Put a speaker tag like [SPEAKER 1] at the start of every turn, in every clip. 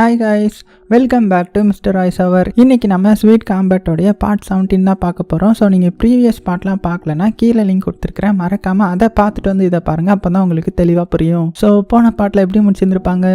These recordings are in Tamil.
[SPEAKER 1] Hi guys welcome back to mister Royce அவர் இன்னைக்கு நம்ம ஸ்வீட் காம்பேட்டோடைய பார்ட் 17 தான் பார்க்க போகிறோம் ஸோ நீங்கள் ப்ரீவியஸ் பார்ட்லாம் பார்க்கலனா கீழே லிங்க் கொடுத்துருக்கிறேன். மறக்காமல் அதை பார்த்துட்டு வந்து இதை பாருங்கள் அப்போ தான் உங்களுக்கு தெளிவாக புரியும். ஸோ போன பாட்டில் எப்படி முடிச்சிருந்துருப்பாங்க?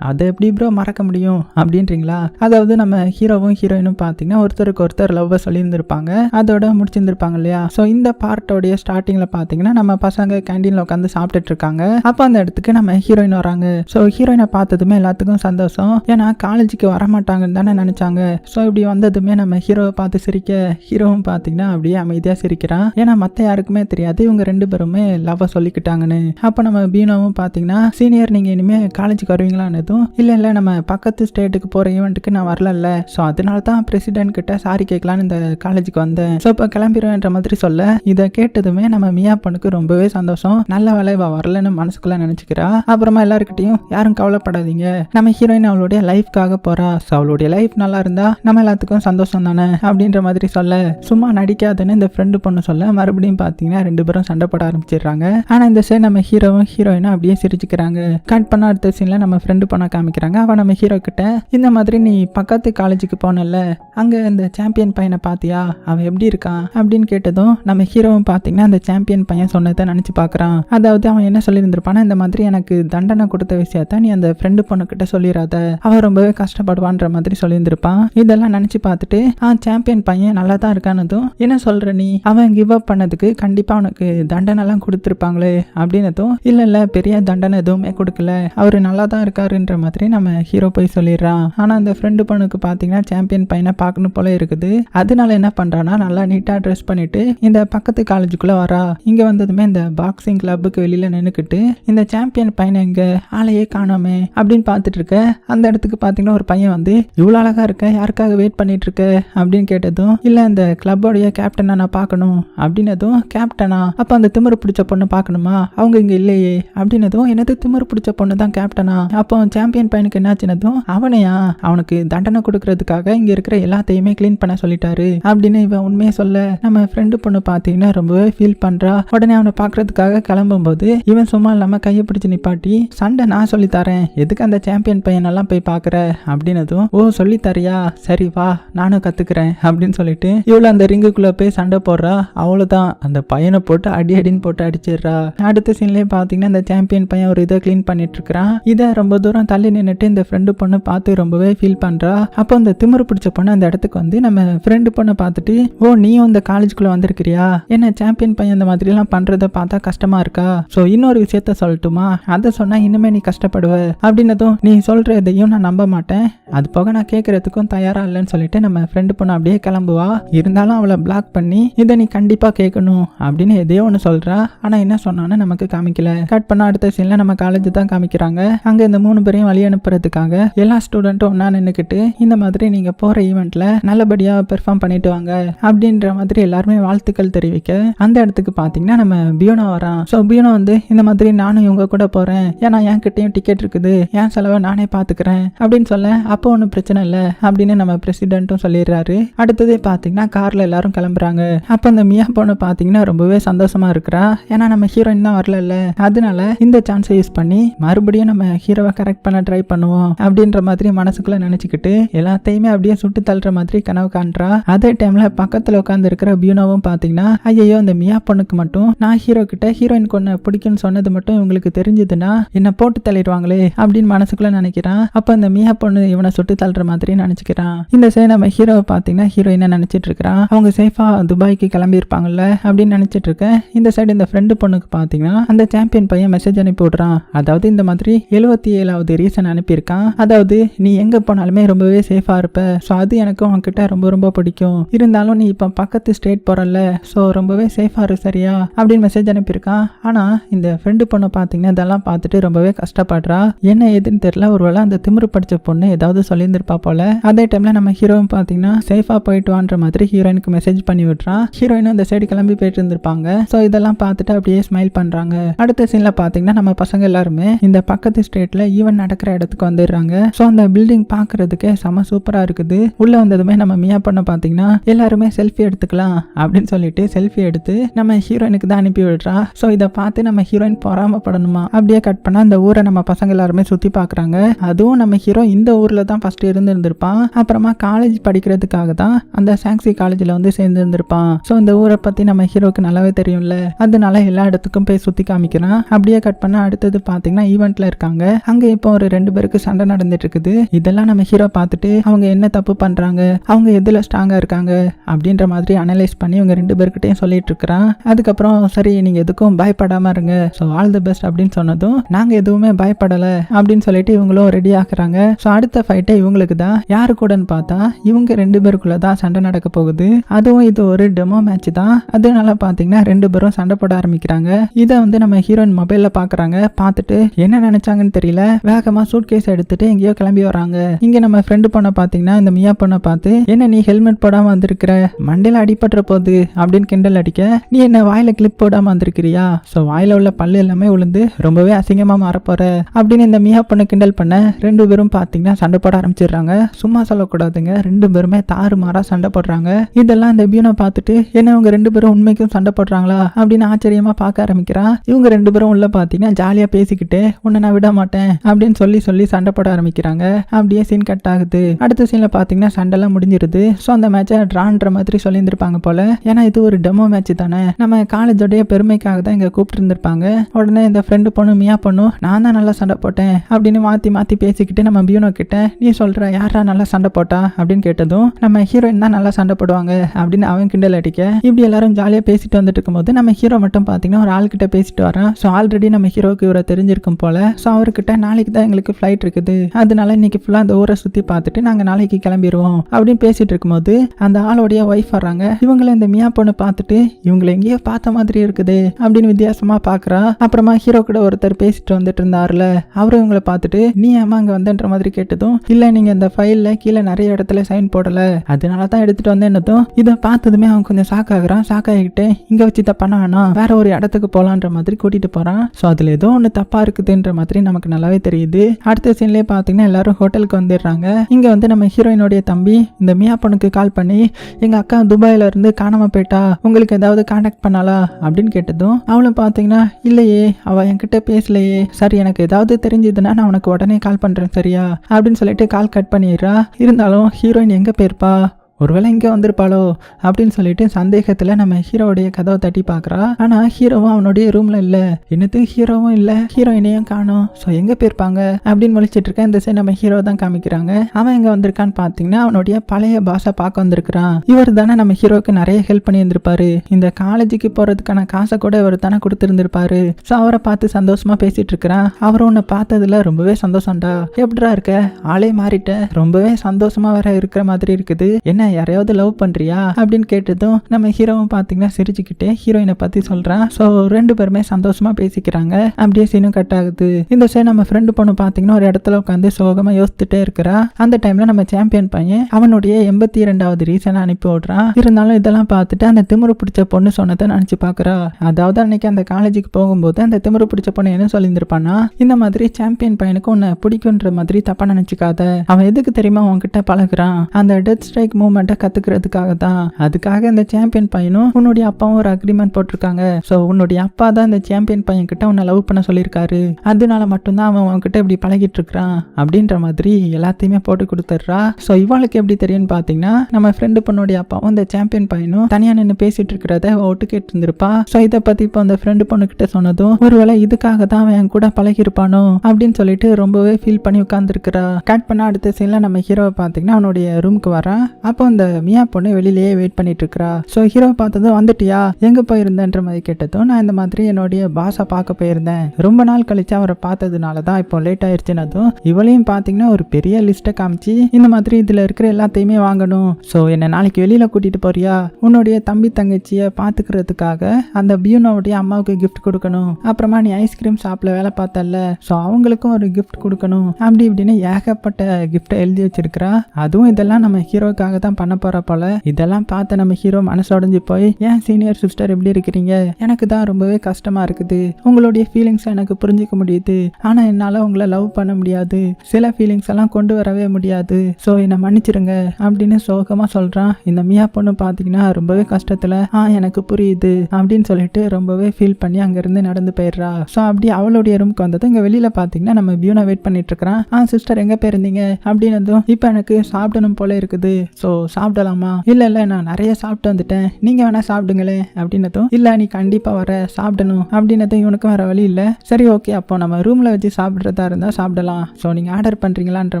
[SPEAKER 1] அதை எப்படி ப்ரோ மறக்க முடியும்? அப்படின்றீங்களா? அதாவது நம்ம ஹீரோவும் ஹீரோயினும் பார்த்தீங்கன்னா ஒருத்தருக்கு ஒருத்தர் லவ்வை சொல்லியிருந்திருப்பாங்க. அதோட முடிச்சிருந்திருப்பாங்க இல்லையா? ஸோ இந்த பார்ட்டோடைய ஸ்டார்டிங்கில் பார்த்தீங்கன்னா நம்ம பசங்க கேண்டீனில் உட்காந்து சாப்பிட்டுட்டு இருக்காங்க அப்போ அந்த இடத்துக்கு நம்ம ஹீரோயின் வராங்க. ஸோ ஹீரோயினை பார்த்ததுமே எல்லாத்துக்கும் சந்தோஷம். ஏன்னா காலேஜுக்கு வரமாட்டாங்கன்னு தானே நினச்சாங்க. ஸோ இப்படி வந்ததுமே நம்ம ஹீரோவை பார்த்து சிரிக்க ஹீரோவும் பார்த்தீங்கன்னா அப்படியே அமைதியாக சிரிக்கிறான். ஏன்னா மற்ற யாருக்குமே தெரியாது. இவங்க ரெண்டு பேருமே லவ்வை சொல்லிக்கிட்டாங்கன்னு. அப்போ நம்ம பீனோவும் பார்த்தீங்கன்னா சீனியர் நீங்கள் இனிமேல் காலேஜுக்கு வருவீங்களான்னு வருவீங்களான்னதும் இல்லை இல்லை நம்ம பக்கத்து ஸ்டேட்டுக்கு போகிற ஈவெண்ட்டுக்கு நான் வரலல்ல. ஸோ அதனால தான் பிரசிடென்ட் கிட்ட சாரி கேட்கலான்னு இந்த காலேஜுக்கு வந்தேன். ஸோ இப்போ கிளம்பிடுவேன்ற மாதிரி சொல்ல இதை கேட்டதுமே நம்ம மியா பொண்ணுக்கு ரொம்பவே சந்தோஷம். நல்ல வேலை இவ வரலன்னு மனசுக்குள்ள நினச்சிக்கிறா. அப்புறமா எல்லாருக்கிட்டையும் யாரும் கவலைப்படாதீங்க. நம்ம ஹீரோயின் அவளுடைய லைஃப்காக போறா. ஸோ அவளுடைய லைஃப் நல்லா இருந்தா நம்ம எல்லாத்துக்கும் சந்தோஷம் தானே? அப்படின்ற மாதிரி சொல்ல சும்மா நடிக்காதுன்னு இந்த ஃப்ரெண்டு பொண்ணு சொல்ல மறுபடியும் பார்த்தீங்கன்னா ரெண்டு பேரும் சண்டை போட ஆரம்பிச்சிடுறாங்க. ஆனால் இந்த சைடு நம்ம ஹீரோவும் ஹீரோயினும் அப்படியே சிரிச்சுக்கிறாங்க. கட் பண்ண அடுத்த சீனில் நம்ம ஃப்ரெண்டு பொண்ணை காமிக்கிறாங்க. அவன் நம்ம ஹீரோ கிட்ட இந்த மாதிரி நீ பக்கத்து காலேஜுக்கு போனல அங்கே இந்த சாம்பியன் பையனை பார்த்தியா அவன் எப்படி இருக்கான்? அப்படின்னு கேட்டதும் நம்ம ஹீரோவும் பார்த்தீங்கன்னா அந்த சாம்பியன் பையன் சொன்னதை நினச்சி பார்க்குறான் அதாவது அவன் என்ன சொல்லியிருந்திருப்பானா இந்த மாதிரி எனக்கு தண்டனை கொடுத்த விஷயத்த நீ அந்த ஃப்ரெண்டு பொண்ணுக்கிட்ட சொல்லிடாத அவன் ரொம்பவே கஷ்டப்படுவான்ற மாதிரி சொல்லியிருந்திருப்பான். இதெல்லாம் நினச்சி பார்த்துட்டு ஆ சாம்பியன் பையன் நல்லா தான் இருக்கானதும் என்ன சொல்கிற நீ? அவன் கிவ் அப் பண்ணதுக்கு கண்டிப்பாக அவனுக்கு தண்டனைலாம் கொடுத்துருப்பாங்களே அப்படின்னதும் இல்லை இல்லை பெரிய தண்டனை எதுவுமே கொடுக்கல. அவர் நல்லா தான் இருக்காருன்ற மாதிரி நம்ம ஹீரோ போய் சொல்லிடுறான். ஆனால் அந்த ஃப்ரெண்டு பொண்ணுக்கு பார்த்தீங்கன்னா சாம்பியன் பையனை பார்க்கணும் போல இருக்குது. அதனால என்ன பண்ணுறான்னா நல்லா நீட்டாக ட்ரெஸ் பண்ணிட்டு இந்த பக்கத்து காலேஜுக்குள்ளே வரா. இங்கே வந்ததுமே இந்த பாக்ஸிங் கிளப்புக்கு வெளியில் நின்றுக்கிட்டு இந்த சாம்பியன் பையனை எங்க ஆளையே காணோமே அப்படின்னு பார்த்துட்டு இருக்க. அந்த இடத்துக்கு பார்த்தீங்கன்னா ஒரு பையன் வந்து இவ்வளோ அழகா இருக்க யாருக்காக வெயிட் பண்ணிட்டு இருக்க? அப்படின்னு கேட்டதும் இல்லை இந்த கிளப்போடைய கேப்டனை நான் பார்க்கணும். அப்படின்னதும் கேப்டனா அப்போ அந்த திமிரு பிடிச்ச பொண்ணு பார்க்கணுமா? அவங்க இங்கே இல்லையே. அப்படின்னதும் எனது திமிரு பிடிச்ச பொண்ணு தான் கேப்டனா அப்போ சாம்பியன் பையனுக்கு என்னாச்சுனதும் அவனையா? அவனுக்கு தண்டனை கொடுக்கறதுக்காக இங்க இருக்கிற எல்லாத்தையுமே க்ளீன் பண்ண சொல்லிட்டாரு. அப்படின்னு இவன் உண்மையை சொல்ல நம்ம ஃப்ரெண்டு பொண்ணு பார்த்தீங்கன்னா ரொம்பவே ஃபீல் பண்றா. உடனே அவனை பார்க்கறதுக்காக கிளம்பும்போது இவன் சும்மா இல்லாம கையை பிடிச்சு நிப்பாட்டி சண்டை நான் சொல்லி தரேன். எதுக்கு அந்த சாம்பியன் பையனெல்லாம் போய் பார்க்குற? அப்படின்னதும் ஓ சொல்லி தரியா? சரி வா நானும் கத்துக்கிறேன். அப்படின்னு சொல்லிட்டு இவ்வளோ அந்த ரிங்குக்குள்ள போய் சண்டை போடுறா. அவ்வளவுதான் அந்த பையனை போட்டு அடி அடின்னு போட்டு அடிச்சிடுறா. அடுத்த சீன்லேயே பார்த்தீங்கன்னா அந்த சாம்பியன் பையன் ஒரு இதை க்ளீன் பண்ணிட்டு இருக்கிறான். இதை ரொம்ப தூரம் தள்ளி நின்றுட்டு இந்த ஃப்ரெண்டு பொண்ணு பார்த்து ரொம்பவே ஃபீல் பண்ணுறா அப்போ அந்த திமிரு பிடிச்ச பொண்ணு அந்த இடத்துக்கு வந்து நம்ம ஃப்ரெண்டு பொண்ணை பார்த்துட்டு ஓ நீயும் இந்த காலேஜுக்குள்ளே வந்திருக்கிறியா? என்ன சாம்பியன் பையன் இந்த மாதிரிலாம் பண்ணுறத பார்த்தா கஷ்டமா இருக்கா? ஸோ இன்னொரு விஷயத்த சொல்லட்டுமா? அதை சொன்னால் இன்னுமே நீ கஷ்டப்படுவ. அப்படின்னதும் நீ சொல்கிற எதையும் நான் நம்ப மாட்டேன். அது போக நான் கேட்கறதுக்கும் தயாராக இல்லைன்னு சொல்லிட்டு நம்ம ஃப்ரெண்டு பொண்ணு அப்படியே கிளம்புவா. இருந்தாலும் அவளை பிளாக் பண்ணி இதை நீ கண்டிப்பாக கேட்கணும். அப்படின்னு எதையோ ஒன்று சொல்கிறா ஆனால் என்ன சொன்னான்னு நமக்கு காமிக்கல. கட் பண்ண அடுத்த சீனில் நம்ம காலேஜ் தான் காமிக்கிறாங்க. அங்கே இந்த மூணு பேர் பேரையும் வழி அனுப்புறதுக்காக எல்லா ஸ்டூடெண்ட்டும் ஒன்றா நின்றுக்கிட்டு இந்த மாதிரி நீங்கள் போகிற ஈவெண்ட்டில் நல்லபடியாக பெர்ஃபார்ம் பண்ணிட்டு வாங்க அப்படின்ற மாதிரி எல்லாருமே வாழ்த்துக்கள் தெரிவிக்க. அந்த இடத்துக்கு பார்த்தீங்கன்னா நம்ம பியோனோ வரான். ஸோ பியோனோ வந்து இந்த மாதிரி நானும் இவங்க கூட போகிறேன் ஏன்னா என் கிட்டேயும் டிக்கெட் இருக்குது. என் செலவை நானே பார்த்துக்கிறேன் அப்படின்னு சொல்ல அப்போ ஒன்றும் பிரச்சனை இல்லை அப்படின்னு நம்ம பிரசிடென்ட்டும் சொல்லிடுறாரு. அடுத்ததே பார்த்தீங்கன்னா காரில் எல்லாரும் கிளம்புறாங்க. அப்போ அந்த மியா பொண்ணு பார்த்தீங்கன்னா ரொம்பவே சந்தோஷமா இருக்கிறா. ஏன்னா நம்ம ஹீரோயின் தான் வரல அதனால இந்த சான்ஸை யூஸ் பண்ணி மறுபடியும் நம்ம ஹீரோவை கரெக்ட் பண்ண ட்ரை பண்ணுவோம் அப்படின்ற மாதிரி மனசுக்குள்ள நினைச்சுக்கிட்டு எல்லாத்தையுமே அப்படியே சுட்டு தள்ளுற மாதிரி கனவு காண்றா. அதே டைம்ல பக்கத்துல உட்காந்து இருக்கிற பியூனோவும் பாத்தீங்கன்னா ஐயோ இந்த மியா பொண்ணுக்கு மட்டும் நான் ஹீரோ கிட்ட ஹீரோயின் கொன்ன பிடிக்கும்னு சொன்னது மட்டும் இவங்களுக்கு தெரிஞ்சதுன்னா என்ன போட்டு தள்ளிடுவாங்களே? அப்படின்னு மனசுக்குள்ள நினைக்கிறான். அப்ப அந்த மியா பொண்ணு இவனை சுட்டு தள்ளுற மாதிரி நினைச்சுக்கிறான். இந்த சைடு நம்ம ஹீரோவை பாத்தீங்கன்னா ஹீரோயினை நினைச்சிட்டு இருக்கிறான். அவங்க சேஃபா துபாய்க்கு கிளம்பி இருப்பாங்கல்ல அப்படின்னு நினைச்சிட்டு இருக்கேன் இந்த சைடு இந்த ஃப்ரெண்டு பொண்ணுக்கு பாத்தீங்கன்னா அந்த சாம்பியன் பையன் மெசேஜ் அனுப்பி விடுறான். அதாவது இந்த மாதிரி எழுபத்தி ஏழாவது ரீசன் அனுப்பியிருக்கான். அதாவது நீ எங்க போனாலுமே ரொம்பவே சேஃபா இருப்ப. ஸோ அது எனக்கு உன்கிட்ட ரொம்ப ரொம்ப பிடிக்கும். இருந்தாலும் நீ இப்போ பக்கத்து ஸ்டேட் போறல்ல. ஸோ ரொம்பவே சேஃபா இரு சரியா? அப்படின்னு மெசேஜ் அனுப்பியிருக்கான். ஆனா இந்த ஃப்ரெண்டு பொண்ணை பார்த்தீங்கன்னா இதெல்லாம் பார்த்துட்டு ரொம்பவே கஷ்டப்படுறா. என்ன ஏதுன்னு தெரியல. ஒருவேளை அந்த திமிரு படிச்ச பொண்ணு ஏதாவது சொல்லியிருந்திருப்பா போல. அதே டைம்ல நம்ம ஹீரோவும் பார்த்தீங்கன்னா சேஃபா போயிட்டு வான்ற மாதிரி ஹீரோயினுக்கு மெசேஜ் பண்ணி விட்றான் ஹீரோயினும் அந்த சைடு கிளம்பி போயிட்டு இருந்திருப்பாங்க. ஸோ இதெல்லாம் பார்த்துட்டு அப்படியே ஸ்மைல் பண்றாங்க. அடுத்த சீன்ல பார்த்தீங்கன்னா நம்ம பசங்க எல்லாருமே இந்த பக்கத்து ஸ்டேட்ல ஈவன் நடக்கிற இடத்துக்கு வந்துடுறாங்க. ஸோ அந்த பில்டிங் பார்க்கறதுக்கு செம சூப்பராக இருக்குது. உள்ளே வந்ததுமே நம்ம மியா பண்ண பார்த்தீங்கன்னா எல்லாருமே செல்ஃபி எடுத்துக்கலாம் அப்படின்னு சொல்லிட்டு செல்ஃபி எடுத்து நம்ம ஹீரோயினுக்கு தான் அனுப்பி விடுறா. ஸோ இதை பார்த்து நம்ம ஹீரோயின் பொறாமப்படணுமா? அப்படியே கட் பண்ணால் அந்த ஊரை நம்ம பசங்க எல்லாருமே சுற்றி பார்க்குறாங்க. அதுவும் நம்ம ஹீரோ இந்த ஊரில் தான் ஃபர்ஸ்ட் இருந்திருந்திருப்பான். அப்புறமா காலேஜ் படிக்கிறதுக்காக தான் அந்த சாங்ஸி காலேஜில் வந்து சேர்ந்துருந்திருப்பான். ஸோ இந்த ஊரை பற்றி நம்ம ஹீரோக்கு நல்லாவே தெரியும்ல. அதனால எல்லா இடத்துக்கும் போய் சுற்றி காமிக்கிறான். அப்படியே கட் பண்ண அடுத்தது பார்த்தீங்கன்னா ஈவெண்ட்ல இருக்காங்க. அங்கே இப்போ ஒரு ரெண்டு பேருக்கு சண்டை நடந்துட்டு இருக்குது இதெல்லாம் நம்ம ஹீரோ பார்த்துட்டு அவங்க என்ன தப்பு பண்றாங்க? அவங்க எதுல ஸ்ட்ராங்கா இருக்காங்க? அப்படின்ற மாதிரி அனலைஸ் பண்ணி இவங்க ரெண்டு பேர்கிட்டயும் சொல்லிட்டு இருக்கிறான். அதுக்கப்புறம் சரி நீங்க எதுக்கும் பயப்படாம இருங்க. ஸோ ஆல் தி பெஸ்ட் அப்படின்னு சொன்னதும் நாங்க எதுவுமே பயப்படல அப்படின்னு சொல்லிட்டு இவங்களும் ரெடி ஆக்குறாங்க. ஸோ அடுத்த ஃபைட்டே இவங்களுக்கு தான். யாரு கூடன்னு பார்த்தா இவங்க ரெண்டு பேருக்குள்ள தான் சண்டை நடக்க போகுது. அதுவும் இது ஒரு டெமோ மேட்ச் தான். அதனால பார்த்தீங்கன்னா ரெண்டு பேரும் சண்டை போட ஆரம்பிக்கிறாங்க. இதை வந்து நம்ம ஹீரோயின் மொபைல்ல பாக்குறாங்க பார்த்துட்டு என்ன நினைச்சாங்கன்னு தெரியல. வேகமாக சூட் கேஸ் எடுத்துட்டு எங்கேயோ கிளம்பி வராங்க இங்க நம்ம ஃப்ரெண்டு பொண்ணை பார்த்தீங்கன்னா இந்த மியா பொண்ணை பார்த்து என்ன நீ ஹெல்மெட் போடாம வந்திருக்கிற? மண்டையில அடிபட்டுற போகுது அப்படின்னு கிண்டல் அடிக்க நீ என்ன வாயில கிளிப் போடாம வந்திருக்கிறியா? ஸோ வாயில உள்ள பல்லு எல்லாமே விழுந்து ரொம்பவே அசிங்கமா மாறப்போற அப்படின்னு இந்த மியா பொண்ணை கிண்டல் பண்ண ரெண்டு பேரும் பார்த்தீங்கன்னா சண்டை போட ஆரம்பிச்சிடுறாங்க. சும்மா சொல்லக்கூடாதுங்க ரெண்டு பேருமே தாறு மாறா சண்டை போடுறாங்க. இதெல்லாம் இந்த பியூனை பார்த்துட்டு என்ன இவங்க ரெண்டு பேரும் உண்மைக்கும் சண்டை போடுறாங்களா? அப்படின்னு ஆச்சரியமா பார்க்க ஆரம்பிக்கிறான் இவங்க ரெண்டு பேரும் உள்ள பார்த்தீங்கன்னா ஜாலியா பேசிக்கிட்டு உன்னை நான் விட மாட்டேன் அப்படின்னு சொல்லி சொல்லி சண்டை போட ஆரம்பிக்கிறாங்க. அப்படியே சீன் கட் ஆகுது. அடுத்த சீன்ல பார்த்தீங்கன்னா சண்டைலாம் முடிஞ்சிருது. ஸோ அந்த மேட்சை ட்ரான்ற மாதிரி சொல்லியிருந்திருப்பாங்க போல. ஏன்னா இது ஒரு டெமோ மேட்ச் தானே. நம்ம காலேஜோடைய பெருமைக்காக தான் இங்கே கூப்பிட்டுருந்துருப்பாங்க. உடனே இந்த ஃப்ரெண்டு பொண்ணு மியா பொண்ணு நான் தான் நல்லா சண்டை போட்டேன். அப்படின்னு மாத்தி மாத்தி பேசிக்கிட்டு நம்ம பியூனோ கிட்ட நீ சொல்ற யாரா நல்லா சண்டை போட்டா? அப்படின்னு கேட்டதும் நம்ம ஹீரோயின் தான் நல்லா சண்டை போடுவாங்க. அப்படின்னு அவன் கிண்டல் அடிக்க இப்படி எல்லாரும் ஜாலியாக பேசிட்டு வந்துட்டு இருக்கும்போது நம்ம ஹீரோ மட்டும் பார்த்தீங்கன்னா ஒரு ஆள்கிட்ட பேசிட்டு வரான் ஸோ ஆல்ரெடி நம்ம ஹீரோக்கு இவரை தெரிஞ்சிருக்கும் போல. ஸோ அவர்கிட்ட நாளைக்கு தான் எங்களுக்கு ஃப்ளைட் இருக்குது. அதனால இன்னைக்கு ஃபுல்லாக அந்த ஊரை சுற்றி பார்த்துட்டு நாங்கள் நாளைக்கு கிளம்பிடுவோம் அப்படின்னு பேசிட்டு இருக்கும்போது அந்த ஆளோடைய ஒய்ஃப் வர்றாங்க. இவங்களை இந்த மியா பொண்ணு பார்த்துட்டு இவங்களை எங்கேயோ பார்த்த மாதிரி இருக்குது அப்படின்னு வித்தியாசமா பார்க்குறா. அப்புறமா ஹீரோ கூட ஒருத்தர் பேசிட்டு வந்துட்டு இருந்தாருல அவரும் இவங்களை பார்த்துட்டு நீ ஏமா அங்கே வந்தன்ற மாதிரி கேட்டதும் இல்லை நீங்கள் இந்த ஃபைலில் கீழே நிறைய இடத்துல சைன் போடல. அதனால தான் எடுத்துட்டு வந்தேன்னதும் இதை பார்த்ததுமே அவன் கொஞ்சம் ஷாக் ஆகுறான். ஷாக் ஆகிட்டு இங்கே வச்சு தப்பான வேணாம். வேற ஒரு இடத்துக்கு போகலான்ற மாதிரி கூட்டிட்டு போறான். ஸோ அதில் ஏதோ ஒன்று தப்பா இருக்குதுன்ற மாதிரி நமக்கு நல்லாவே தெரியுது. அடுத்த சீன்லேயே பார்த்தீங்கன்னா எல்லாரும் ஹோட்டலுக்கு வந்துடுறாங்க. இங்கே வந்து நம்ம ஹீரோயினுடைய தம்பி இந்த மியா பொண்ணுக்கு கால் பண்ணி எங்கள் அக்கா துபாயில இருந்து காணாமல் போயிட்டா உங்களுக்கு ஏதாவது காண்டாக்ட் பண்ணாலா அப்படின்னு கேட்டதும் அவளும் பார்த்தீங்கன்னா இல்லையே அவள் என்கிட்ட பேசலையே. சரி எனக்கு ஏதாவது தெரிஞ்சதுன்னா நான் உனக்கு உடனே கால் பண்ணுறேன் சரியா? அப்படின்னு சொல்லிட்டு கால் கட் பண்ணிடுறா. இருந்தாலும் ஹீரோயின் எங்கே போயிருப்பா? ஒருவேளை இங்கே வந்திருப்பாளோ அப்படின்னு சொல்லிட்டு சந்தேகத்தில் நம்ம ஹீரோவுடைய கதவை தட்டி பார்க்குறா. ஆனால் ஹீரோவும் அவனுடைய ரூமில் இல்லை. என்னத்துக்கு ஹீரோவும் இல்லை? ஹீரோயினையும் காணும். ஸோ எங்கே போயிருப்பாங்க? அப்படின்னு முழிச்சிட்டு இருக்கேன் இந்த சைடு நம்ம ஹீரோ தான் காமிக்கிறாங்க. அவன் எங்கே வந்திருக்கான்னு பார்த்தீங்கன்னா அவனுடைய பழைய பாஷை பார்க்க வந்திருக்கிறான். இவர் தானே நம்ம ஹீரோவுக்கு நிறைய ஹெல்ப் பண்ணியிருந்திருப்பாரு. இந்த காலேஜுக்கு போகிறதுக்கான காசை கூட இவர் தானே கொடுத்துருந்துருப்பாரு. ஸோ அவரை பார்த்து சந்தோஷமா பேசிகிட்டு இருக்கிறான். அவர் உன்னை பார்த்ததுல ரொம்பவே சந்தோஷம்டா. எப்படிரா இருக்க? ஆளே மாறிட்ட. ரொம்பவே சந்தோஷமா வேற இருக்கிற மாதிரி இருக்குது. என்ன யாரையாவது லவ் பண்றியா அப்படின்னு கேட்டதும் நம்ம ஹீரோவும் பார்த்தீங்கன்னா சிரிச்சுக்கிட்டே ஹீரோயினை பற்றி சொல்றான். ஸோ ரெண்டு பேருமே சந்தோஷமா பேசிக்கிறாங்க. அப்படியே சீனும் கட் ஆகுது. இந்த சைடு நம்ம ஃப்ரெண்டு பொண்ணு பார்த்தீங்கன்னா ஒரு இடத்துல உட்காந்து சோகமா யோசித்துட்டே இருக்கிறா. அந்த டைம்ல நம்ம சாம்பியன் பையன் அவனுடைய எண்பத்தி இரண்டாவது ரீசனை அனுப்பி விடுறான். இருந்தாலும் இதெல்லாம் பார்த்துட்டு அந்த திமிரு பிடிச்ச பொண்ணு சொன்னதை நினச்சி பார்க்குறா. அதாவது அன்னைக்கு அந்த காலேஜுக்கு போகும்போது அந்த திமிரு பிடிச்ச பொண்ணு என்ன சொல்லியிருந்திருப்பான்னா இந்த மாதிரி சாம்பியன் பையனுக்கு உன்னை பிடிக்குன்ற மாதிரி தப்பாக நினச்சிக்காத. அவன் எதுக்கு தெரியுமா உன்கிட்ட பழகுறான்? அந்த டெத் ஸ்ட்ரைக் அவன்கிட்ட கத்துக்கிறதுக்காக தான் அதுக்காக இந்த சாம்பியன் பையனும் உன்னுடைய அப்பாவும் ஒரு அக்ரிமெண்ட் போட்டிருக்காங்க. ஸோ உன்னுடைய அப்பா தான் இந்த சாம்பியன் பையன் கிட்ட உன்னை லவ் பண்ண சொல்லியிருக்காரு. அதனால மட்டும்தான் அவன் உன்கிட்ட இப்படி பழகிட்டு இருக்கிறான் அப்படின்ற மாதிரி எல்லாத்தையுமே போட்டு கொடுத்துட்றா. ஸோ இவளுக்கு எப்படி தெரியும்னு பார்த்தீங்கன்னா நம்ம ஃப்ரெண்டு பொண்ணுடைய அப்பாவும் இந்த சாம்பியன் பையனும் தனியாக நின்று பேசிட்டு இருக்கிறத ஒட்டு கேட்டு இருந்திருப்பா ஸோ இதை பற்றி இப்போ அந்த ஃப்ரெண்டு பொண்ணு கிட்ட சொன்னதும் ஒருவேளை இதுக்காக தான் அவன் என் கூட பழகிருப்பானோ அப்படின்னு சொல்லிட்டு ரொம்பவே ஃபீல் பண்ணி உட்காந்துருக்கிறா கட் பண்ண அடுத்த சீனில் நம்ம ஹீரோவை பார்த்தீங்கன்னா அவனுடைய ரூமுக்கு வரான் அப்போ அந்த மியா பொண்ணு வெளியிலேயே வெயிட் பண்ணிட்டு இருக்கிறா ஸோ ஹீரோ பார்த்ததும் வந்துட்டியா? எங்க போயிருந்தேன்ற மாதிரி கேட்டதும் நான் இந்த மாதிரி என்னுடைய பாஸை பார்க்க போயிருந்தேன். ரொம்ப நாள் கழிச்சு அவரை பார்த்ததுனால தான் இப்போ லேட் ஆயிடுச்சுனதும் இவளையும் பார்த்தீங்கன்னா ஒரு பெரிய லிஸ்ட்டை காமிச்சு இந்த மாதிரி இதில் இருக்கிற எல்லாத்தையுமே வாங்கணும். ஸோ என்னை நாளைக்கு வெளியில் கூட்டிட்டு போறியா? உன்னுடைய தம்பி தங்கச்சியை பார்த்துக்கிறதுக்காக அந்த பியூனோவுடைய அம்மாவுக்கு கிஃப்ட் கொடுக்கணும். அப்புறமா நீ ஐஸ்கிரீம் ஷாப்பில் வேலை பார்த்தல்ல. ஸோ அவங்களுக்கும் ஒரு கிஃப்ட் கொடுக்கணும். அப்படி இப்படின்னு ஏகப்பட்ட கிஃப்ட்டை எழுதி வச்சிருக்கிறா. அதுவும் இதெல்லாம் நம்ம ஹீரோக்காக தான் தான் பண்ண போற போல. இதெல்லாம் பார்த்து நம்ம ஹீரோ மனசு போய் ஏன் சீனியர் சிஸ்டர் எப்படி இருக்கிறீங்க? எனக்கு தான் ரொம்பவே கஷ்டமா இருக்குது. உங்களுடைய ஃபீலிங்ஸ் எனக்கு புரிஞ்சிக்க முடியுது. ஆனா என்னால உங்களை லவ் பண்ண முடியாது. சில ஃபீலிங்ஸ் எல்லாம் கொண்டு வரவே முடியாது. ஸோ என்னை மன்னிச்சிருங்க அப்படின்னு சோகமா சொல்றான். இந்த மியா பொண்ணு பார்த்தீங்கன்னா ரொம்பவே கஷ்டத்துல ஆ எனக்கு புரியுது அப்படின்னு சொல்லிட்டு ரொம்பவே ஃபீல் பண்ணி அங்கிருந்து நடந்து போயிடுறா. ஸோ அப்படி அவளுடைய ரூமுக்கு வந்தது இங்கே வெளியில பார்த்தீங்கன்னா நம்ம பியூனா வெயிட் பண்ணிட்டு இருக்கிறான். ஆ சிஸ்டர் எங்க போயிருந்தீங்க? அப்படின்னதும் இப்போ எனக்கு சாப்பிடணும் போல இருக்குது. ஸோ சாப்பிடலாமா? இல்லை இல்லை நான் நிறைய சாப்பிட்டு வந்துட்டேன். நீங்கள் வேணா சாப்பிடுங்களேன் அப்படின்னதும் இல்லை நீ கண்டிப்பாக வர சாப்பிடணும் அப்படின்னதும் இவனுக்கும் வேற வழி இல்லை. சரி ஓகே அப்போ நம்ம ரூமில் வச்சு சாப்பிட்றதா இருந்தால் சாப்பிடலாம். ஸோ நீங்கள் ஆர்டர் பண்ணுறீங்களான்ற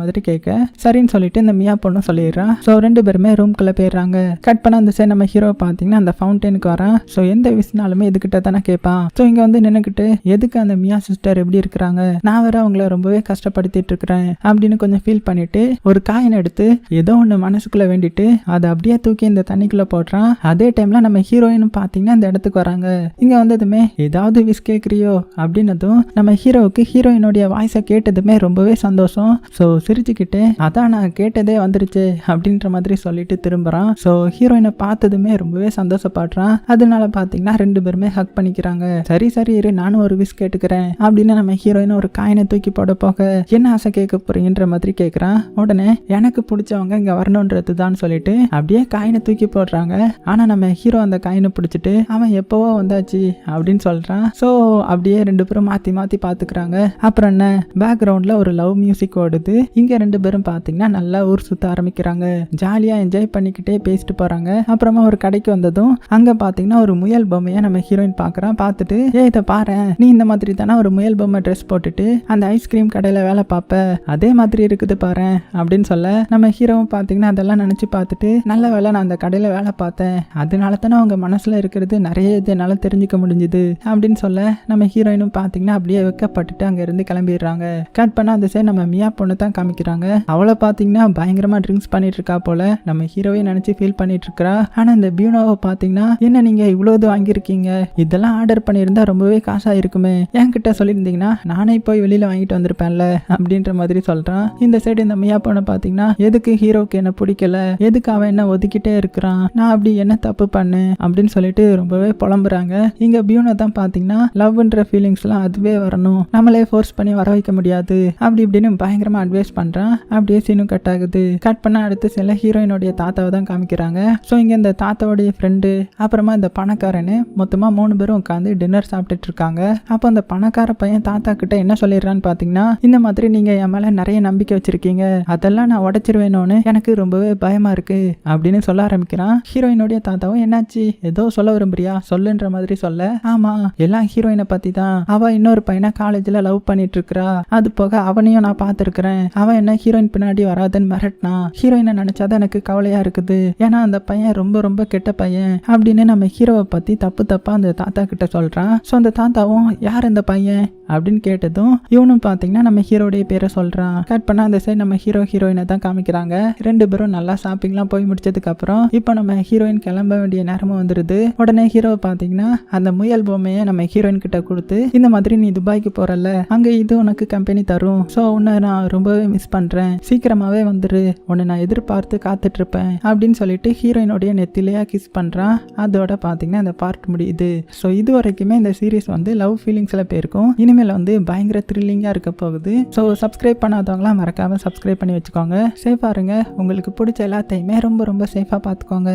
[SPEAKER 1] மாதிரி கேட்க சரின்னு சொல்லிட்டு இந்த மியா பொண்ணும் சொல்லிடுறான் ஸோ ரெண்டு பேருமே ரூம்குள்ளே போயிடுறாங்க. கட் பண்ண அந்த சைடு நம்ம ஹீரோ பார்த்தீங்கன்னா அந்த ஃபவுண்டனுக்கு வரான். ஸோ எந்த விஷயனாலுமே எதுக்கிட்ட தானே கேட்பான் ஸோ இங்கே வந்து நின்றுக்கிட்டு எதுக்கு அந்த மியா சிஸ்டர் எப்படி இருக்கிறாங்க? நான் வேற அவங்கள ரொம்பவே கஷ்டப்படுத்திட்டு இருக்கிறேன் அப்படின்னு கொஞ்சம் ஃபீல் பண்ணிட்டு ஒரு காயின் எடுத்து ஏதோ ஒன்று மனசுக்குள்ள வேண்டிட்டு அதை அப்படியே தூக்கி இந்த தண்ணிக்குள்ள போடுறான் அதே டைம்ல நம்ம ஹீரோயின் பார்த்தீங்கன்னா இந்த இடத்துக்கு வராங்க. இங்க வந்ததுமே ஏதாவது விஷ் கேட்குறியோ அப்படின்னதும் நம்ம ஹீரோவுக்கு ஹீரோயினுடைய வாய்ஸை கேட்டதுமே ரொம்பவே சந்தோஷம். ஸோ சிரிச்சுக்கிட்டு அதான் நான் கேட்டதே வந்துருச்சு அப்படின்ற மாதிரி சொல்லிட்டு திரும்புறான். ஸோ ஹீரோயினை பார்த்ததுமே ரொம்பவே சந்தோஷப்படுறான். அதனால பார்த்தீங்கன்னா ரெண்டு பேருமே ஹக் பண்ணிக்கிறாங்க. சரி சரி இரு நானும் ஒரு விஷ் கேட்டுக்கிறேன் அப்படின்னு நம்ம ஹீரோயின் ஒரு காயினை தூக்கி போட போக என்ன ஆசை கேட்க போறீங்கன்ற மாதிரி கேட்குறான் உடனே எனக்கு பிடிச்சவங்க இங்க வரணுன்றது தான் சொல்லிட்டு அப்படியே காயினை தூக்கி போடுறாங்க. ஆனா நம்ம ஹீரோ அந்த காயினை பிடிச்சிட்டு அவன் எப்பவோ வந்தாச்சு அப்படின்னு சொல்றான். ஸோ அப்படியே ரெண்டு பேரும் மாத்தி மாத்தி பாத்துக்கிறாங்க. அப்புறம் என்ன? பேக்ரவுண்ட்ல ஒரு லவ் மியூசிக் ஓடுது. இங்க ரெண்டு பேரும் பாத்தீங்கன்னா நல்லா ஊர் சுத்த ஆரம்பிக்கிறாங்க. ஜாலியா என்ஜாய் பண்ணிக்கிட்டே பேசிட்டு போறாங்க. அப்புறமா ஒரு கடைக்கு வந்ததும் அங்க பாத்தீங்கன்னா ஒரு முயல் பொம்மையை நம்ம ஹீரோயின் பாக்குறான். பார்த்துட்டு ஏ இதை பாரு. நீ இந்த மாதிரி தானே ஒரு முயல் பொம்மை ட்ரெஸ் போட்டுட்டு அந்த ஐஸ்கிரீம் கடையில வேலை பார்ப்ப அதே மாதிரி இருக்குது பாரு அப்படின்னு சொல்ல நம்ம ஹீரோவும் பார்த்தீங்கன்னா அதெல்லாம் நினச்சி பார்த்துட்டு நல்ல வேலை நான் அந்த கடையில் வேலை பார்த்தேன். அதனால தானே அவங்க மனசில் இருக்கிறது நிறைய இது என்னால் தெரிஞ்சுக்க முடிஞ்சுது. அப்படின்னு சொல்ல நம்ம ஹீரோயினும் பார்த்தீங்கன்னா அப்படியே வெக்கப்பட்டுட்டு அங்கேருந்து கிளம்பிடுறாங்க. கட் பண்ணால் அந்த சைடு நம்ம மியா பொண்ணு தான் காமிக்கிறாங்க. அவளை பார்த்தீங்கன்னா பயங்கரமாக ட்ரிங்க்ஸ் பண்ணிட்டு இருக்கா போல. நம்ம ஹீரோவை நினச்சி ஃபீல் பண்ணிட்டு இருக்கிறா. ஆனால் இந்த பியூனோவை பார்த்தீங்கன்னா என்ன நீங்கள் இவ்வளோ இது வாங்கியிருக்கீங்க? இதெல்லாம் ஆர்டர் பண்ணியிருந்தா ரொம்பவே காசாக இருக்குமே என்கிட்ட சொல்லியிருந்தீங்கன்னா நானே போய் வெளியில் வாங்கிட்டு வந்திருப்பேன்ல. அப்படின்ற மாதிரி சொல்கிறான் இந்த சைடு இந்த மியா பொண்ணை பார்த்தீங்கன்னா எதுக்கு ஹீரோக்கு என்ன பிடிக்கல? எதுக்கு அவன் என்ன ஒதுக்கிட்டே இருக்கிறான் நான் அப்படி என்ன தப்பு பண்ணேன்? அப்படின்னு சொல்லிட்டு ரொம்பவே புலம்புறாங்க. இங்க பியூனை தான் பார்த்தீங்கன்னா லவ்ன்ற ஃபீலிங்ஸ்லாம் அதுவே வரணும். நம்மளே ஃபோர்ஸ் பண்ணி வர வைக்க முடியாது. அப்படி இப்படின்னு பயங்கரமா அட்வைஸ் பண்றான். அப்படியே சீனும் கட் ஆகுது. கட் பண்ண அடுத்து சில ஹீரோயினுடைய தாத்தாவை தான் காமிக்கிறாங்க. ஸோ இங்க இந்த தாத்தாவுடைய ஃப்ரெண்டு அப்புறமா இந்த பணக்காரனு மொத்தமா மூணு பேரும் உட்காந்து டின்னர் சாப்பிட்டுட்டு இருக்காங்க. அப்போ அந்த பணக்கார பையன் தாத்தா கிட்ட என்ன சொல்லிடுறான்னு பார்த்தீங்கன்னா இந்த மாதிரி நீங்க என் மேல நிறைய நம்பிக்கை வச்சிருக்கீங்க. அதெல்லாம் நான் உடைச்சிருவேணும்னு எனக்கு ரொம்பவே பயமா இருக்கு அப்படின்னு சொல்ல ஆரம்பிக்கிறான். ஹீரோயினுடைய தாத்தாவும் என்னாச்சு? ஏதோ சொல்ல விரும்புறியா? சொல்லுன்ற மாதிரி சொல்ல. ஆமா எல்லாம் ஹீரோயினை பத்தி தான். அவ இன்னொரு பையனை காலேஜ்ல லவ் பண்ணிட்டு இருக்கா அது போக அவனையும் நான் பார்த்துருக்கிறேன். அவன் என்ன ஹீரோயின் பின்னாடி வராதுன்னு மிரட்டினா? ஹீரோயினை நினைச்சாதான் எனக்கு கவலையா இருக்குது. ஏன்னா அந்த பையன் ரொம்ப ரொம்ப கெட்ட பையன். அப்படின்னு நம்ம ஹீரோவை பத்தி தப்பு தப்பா அந்த தாத்தா கிட்ட சொல்றான். ஸோ அந்த தாத்தாவும் யார் இந்த பையன்? அப்படின்னு கேட்டதும் இவனும் பார்த்தீங்கன்னா நம்ம ஹீரோடைய பேரை சொல்றான். கட் பண்ணா அந்த சைடு நம்ம ஹீரோ ஹீரோயினை தான் காமிக்கிறாங்க. ரெண்டு பேரும் நல்லா ஷாப்பிங்லாம் போய் முடிச்சதுக்கு அப்புறம் இப்போ நம்ம ஹீரோயின் கிளம்ப வேண்டிய நேரமும் வந்துருது. உடனே ஹீரோவை பார்த்தீங்கன்னா அந்த முயல் பொம்மையை நம்ம ஹீரோயின் கிட்ட கொடுத்து இந்த மாதிரி நீ துபாய்க்கு போறல அங்க இது உனக்கு கம்பெனி தரும். ஸோ உன்னை நான் ரொம்பவே மிஸ் பண்றேன். சீக்கிரமாவே வந்துரு. உன்னை நான் எதிர்பார்த்து காத்துட்டு இருப்பேன் அப்படின்னு சொல்லிட்டு ஹீரோயினுடைய நெத்திலையா கிஸ் பண்றான். அதோட பார்த்தீங்கன்னா அந்த பார்ட் முடியுது. ஸோ இது வரைக்குமே இந்த சீரீஸ் வந்து லவ் ஃபீலிங்ஸ்ல போயிருக்கும். இனிமேல் வந்து பயங்கர த்ரில்லிங்காக இருக்க போகுது. ஸோ சப்ஸ்கிரைப் பண்ணாதவங்களாம் மறக்காம சப்ஸ்கிரைப் பண்ணி வச்சுக்கோங்க. சேஃபாக இருங்க. உங்களுக்கு பிடிச்ச எல்லாத்தையுமே ரொம்ப ரொம்ப சேஃபாக பார்த்துக்கோங்க.